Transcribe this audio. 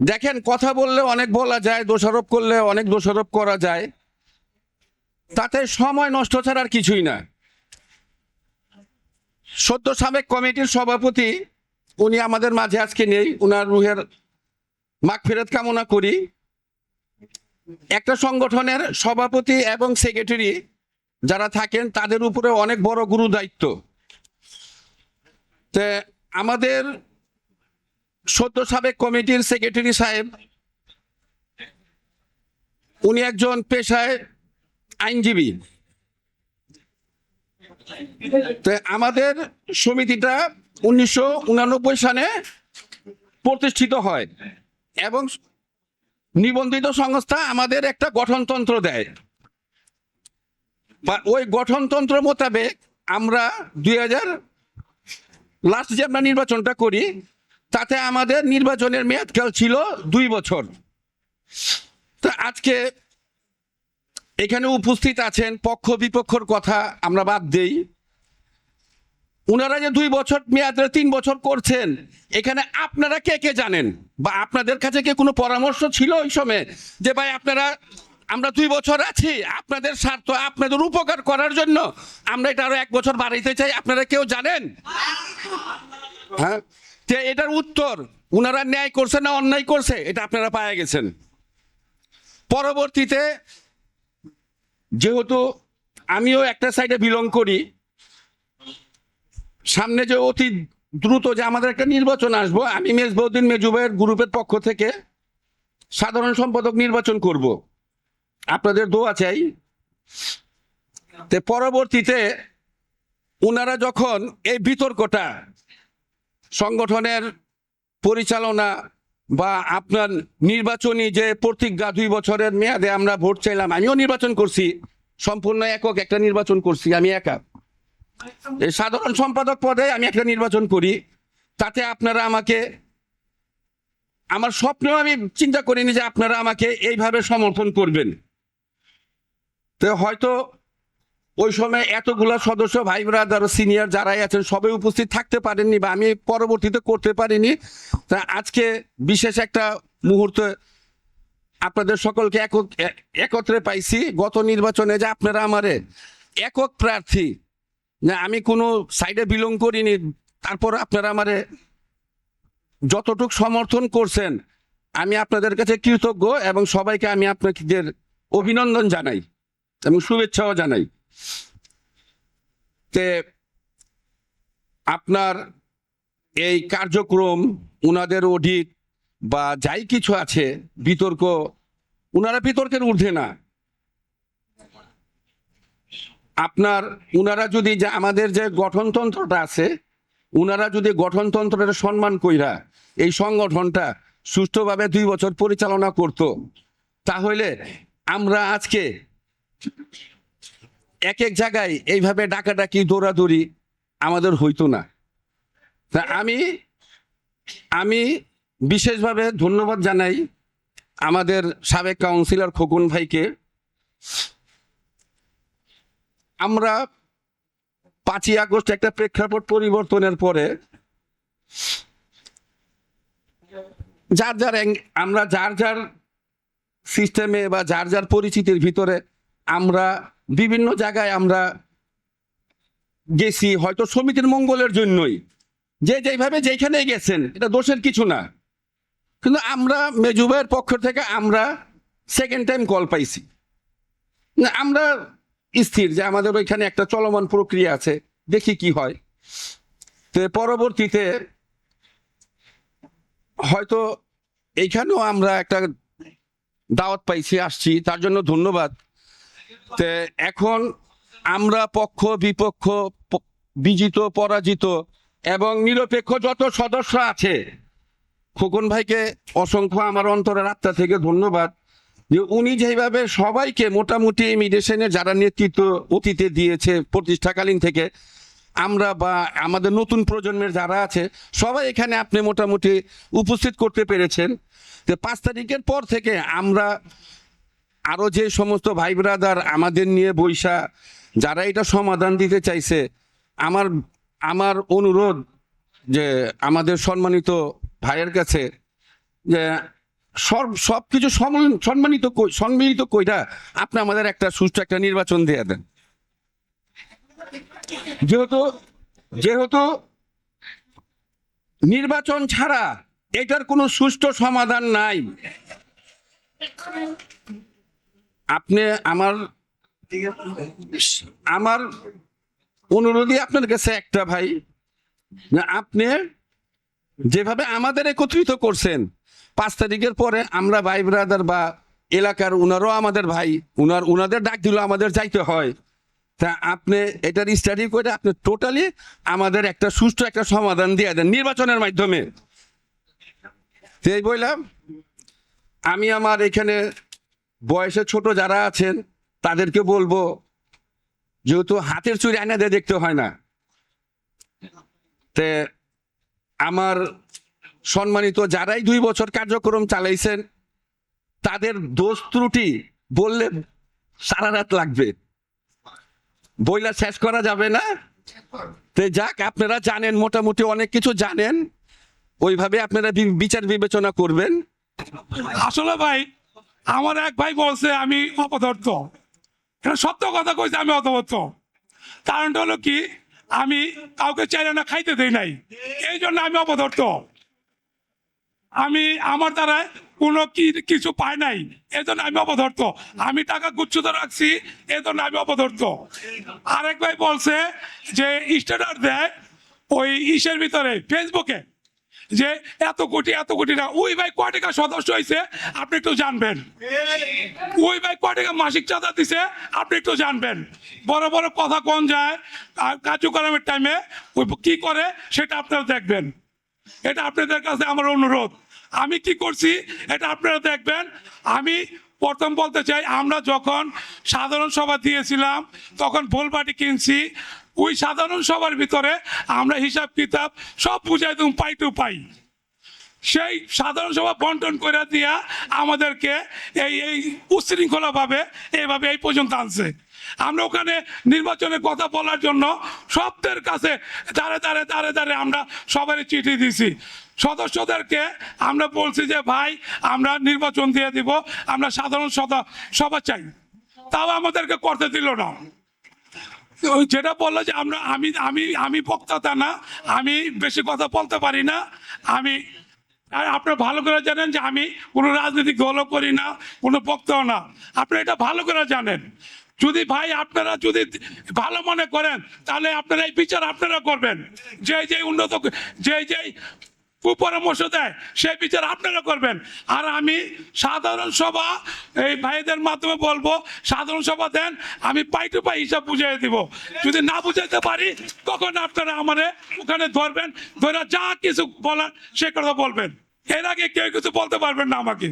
দেখেন, কথা বললে অনেক বলা যায়, দোষারোপ করলে অনেক দোষারোপ করা যায়। তাতে সময় নষ্ট ছাড়া আর কিছুই না। সদ্য সাবেক কমিটির সভাপতি, উনি আমাদের মাঝে আজকে নেই, উনার রুহের মাগ ফেরত কামনা করি। একটা সংগঠনের সভাপতি এবং সেক্রেটারি যারা থাকেন, তাদের উপরে অনেক বড় গুরু দায়িত্ব আমাদের সদ্য সাবেক কমিটির সেক্রেটারি সাহেব, উনি একজন পেশায় আইনজীবী। আমাদের সমিতিটা উনিশশো সালে প্রতিষ্ঠিত হয় এবং নিবন্ধিত সংস্থা আমাদের একটা গঠনতন্ত্র দেয়। ওই গঠনতন্ত্র মোতাবেক আমরা দুই হাজার লাস্ট যে আমরা নির্বাচনটা করি তাতে আমাদের নির্বাচনের মেয়াদকাল ছিল দুই বছর। তা আজকে এখানে উপস্থিত আছেন, পক্ষ বিপক্ষর কথা আমরা বাদ দেই। ওনারা যে দুই বছর মেয়াদে তিন বছর করছেন, এখানে আপনারা কে কে জানেন? বা আপনাদের কাছে কি কোনো পরামর্শ ছিল ওই সময়? যে ভাই আপনারা, আমরা দুই বছর আছি, আপনাদের স্বার্থ, আপনাদের উপকার করার জন্য আমরা এটা আরও এক বছর বাড়াইতে চাই, আপনারা কেউ জানেন? হ্যাঁ? যে এটার উত্তর, উনারা ন্যায় করছে না অন্যায় করছে, এটা আপনারা পায়ে গেছেন। পরবর্তীতে, যেহেতু আমিও একটা সাইডে বিলং করি, সামনে যে অতি দ্রুত যে আমাদের একটা নির্বাচন আসব, আমি মেজবউদ্দিন মেজুবের গ্রুপের পক্ষ থেকে সাধারণ সম্পাদক নির্বাচন করব। আপনাদের দোয়া চাই। পরবর্তীতে ওনারা যখন এই বিতর্কটা সংগঠনের পরিচালনা বা আপনার নির্বাচনী যে প্রতিজ্ঞা দুই বছরের মেয়াদে আমরা ভোট চাইলাম, আমিও নির্বাচন করছি, সম্পূর্ণ একক একটা নির্বাচন করছি, আমি একা। সাধারণ সম্পাদক পদে আমি একটা নির্বাচন করি, তাতে আপনারা আমাকে, আমার স্বপ্নেও আমি চিন্তা করিনি যে আপনারা আমাকে এইভাবে সমর্থন করবেন। তো হয়তো ওই সময় এতগুলা সদস্য, ভাই ব্রাদার সিনিয়র যারাই আছেন, সবাই উপস্থিত থাকতে পারেননি বা আমি পরবর্তীতে করতে পারিনি। তা আজকে বিশেষ একটা মুহূর্তে আপনাদের সকলকে একক একত্রে পাইছি গত নির্বাচনে যে আপনারা আমারে একক প্রার্থী, না আমি কোনো সাইডে বিলং করিনি, তারপর আপনারা আমারে যতটুক সমর্থন করছেন, আমি আপনাদের কাছে কৃতজ্ঞ এবং সবাইকে আমি আপনাদের অভিনন্দন জানাই এবং শুভেচ্ছাও জানাই। তে আপনার এই কার্যক্রম, উনাদের অডিট বা যাই কিছু আছে, বিতর্ক, উনারা বিতর্কের ঊর্ধ্বে না। আপনার, উনারা যদি যে, আমাদের যে গঠনতন্ত্রটা আছে, উনারা যদি গঠনতন্ত্রের সম্মান কইরা এই সংগঠনটা সুষ্ঠুভাবে দুই বছর পরিচালনা করত, তাহলে আমরা আজকে এক এক জায়গায় এইভাবে ডাকাডাকি, দৌড়াদৌড়ি আমাদের হইতো না। তা আমি আমি বিশেষভাবে ধন্যবাদ জানাই আমাদের সাবেক কাউন্সিলর খোকন ভাইকে। আমরা পাঁচই আগস্ট একটা প্রেক্ষাপট পরিবর্তনের পরে যার যার আমরা যার যার সিস্টেমে বা যার যার পরিচিতির ভিতরে আমরা বিভিন্ন জায়গায় আমরা গেছি, হয়তো সমিতির মঙ্গলের জন্যই। যে যেইভাবে যেখানে গেছেন, এটা দোষের কিছু না। কিন্তু আমরা মেজুবের পক্ষ থেকে আমরা সেকেন্ড টাইম কল পাইছি। না, আমরা স্থির যে আমাদের ওইখানে একটা চলমান প্রক্রিয়া আছে, দেখি কি হয়। তো পরবর্তীতে হয়তো এইখানেও আমরা একটা দাওয়াত পাইছি, আসছি। তার জন্য ধন্যবাদ। তে এখন আমরা পক্ষ, বিপক্ষ বিজিত, পরাজিত এবং নিরপেক্ষ যত সদস্য আছে, খোকন ভাইকে অসংখ্য আমার অন্তরের আত্মা থেকে ধন্যবাদ যে উনি যেভাবে সবাইকে মোটামুটি ইমিগ্রেশনের যারা নেতৃত্ব অতীতে দিয়েছে প্রতিষ্ঠাকালীন থেকে, আমরা বা আমাদের নতুন প্রজন্মের যারা আছে, সবাই এখানে আপনি মোটামুটি উপস্থিত করতে পেরেছেন। যে পাঁচ তারিখের পর থেকে আমরা আরও যে সমস্ত ভাই ব্রাদার আমাদের নিয়ে বৈশা, যারা এটা সমাধান দিতে চাইছে, আমার আমার অনুরোধ যে আমাদের সম্মানিত ভাইয়ের কাছে যে সব সব কিছু সম্মানিত সম্মিলিত কইরা আপনি আমাদের একটা সুষ্ঠু একটা নির্বাচন দিয়ে দেন। যেহেতু যেহেতু নির্বাচন ছাড়া এটার কোনো সুষ্ঠু সমাধান নাই। আপনি আমার আমার অনুরোধই আপনার কাছে একটা ভাই। আপনি যেভাবে আমাদের একত্রিত করছেন, পাঁচ তারিখের পরে আমরা ভাই ব্রাদার বা এলাকার উনারও আমাদের ভাই, উনার, উনাদের ডাক দিল আমাদের যাইতে হয়। তা আপনি এটার স্টাডি করে আপনি টোটালি আমাদের একটা সুষ্ঠু একটা সমাধান দিয়ে দেন নির্বাচনের মাধ্যমে। বললাম, আমি আমার এখানে বয়সে ছোট যারা আছেন, তাদেরকে বলব, যেহেতু হাতের চুরি আয়না দিয়ে দেখতে হয় না, তে আমার সম্মানিত যারাই দুই বছর কার্যক্রম চালাইছেন, তাদের দোষ ত্রুটি বললে সারা রাত লাগবে। বইলা শেষ করা যাবে না। তে যাক, আপনারা জানেন, মোটামুটি অনেক কিছু জানেন। ওইভাবে আপনারা বিচার বিবেচনা করবেন। আসলে ভাই আমার এক ভাই বলছে, আমি অপদার্থ। এটা সত্য কথা কইছে, আমি অপদার্থ। কারণটা হলো কি? আমি কাউকে চাইলে না খাইতে দেই নাই। এই জন্য আমি অপদার্থ। আমি, আমার দ্বারা কোনো কি, কিছু পাই নাই। এই জন্য আমি অপদার্থ। আমি টাকা গুচ্ছিত রাখছি এই জন্য আমি অপদার্থ। আরেক ভাই বলছে যে, স্ট্যাটাস দেয় ওই ইসের ভিতরে, ফেসবুকে। যে এত কোটি এত কোটি না। ওই ভাই কয় টাকা সদস্য হয়েছে আপনি একটু জানবেন। ওই ভাই কয় টাকা মাসিক চাঁদা দিছে? আপনি একটু জানবেন। বড় বড় কথা কোন যায়, আর কার্যক্রমের টাইমে ওই কি করে সেটা আপনারা দেখবেন। এটা আপনাদের কাছে আমার অনুরোধ। আমি কি করছি, এটা আপনারা দেখবেন। আমি প্রথম বলতে চাই, আমরা যখন সাধারণ সভা দিয়েছিলাম, তখন ভুলবাটি কিনছি ওই সাধারণ সভার ভিতরে আমরা হিসাব কিতাব সব বুঝাই দিম পাই টু পাই। সেই সাধারণ সভা বন্টন করে দিয়া আমাদেরকে এই এই উচ্ছৃঙ্খলা ভাবে এইভাবে এই পর্যন্ত আনছে। আমরা ওখানে নির্বাচনের কথা বলার জন্য সবদের কাছে দাঁড়ে দাঁড়ে দাঁড়ে দাঁড়ে আমরা সবারই চিঠি দিছি। সদস্যদেরকে আমরা বলছি যে, ভাই, আমরা নির্বাচন দিয়ে দিব, আমরা সাধারণ সভা চাই। তাও আমাদেরকে করতে দিল না। যেটা বলল যে আমরা, আমি আমি আমি বক্তা না, আমি বেশি কথা বলতে পারি না, আমি, আর আপনারা ভালো করে জানেন যে আমি কোনো রাজনৈতিক দলও করি না, কোনো বক্তাও না। আপনারা এটা ভালো করে জানেন। যদি ভাই আপনারা যদি ভালো মনে করেন, তাহলে আপনারা এই বিচার আপনারা করবেন। যে যে উন্নত যে যে কুপরামর্শ দেয়, সেই বিচার আপনারা করবেন। আর আমি সাধারণ সভা, এই ভাইদের মাধ্যমে বলব, সাধারণ সভা দেন, আমি পাই টু পাই হিসাব বুঝিয়ে দিব। যদি না বুঝাইতে পারি তখন আপনারা আমারে ওখানে ধরবেন? ধরে যা কিছু বলার, সে কথা বলবেন। এর আগে কেউ কিছু বলতে পারবেন না আমাকে।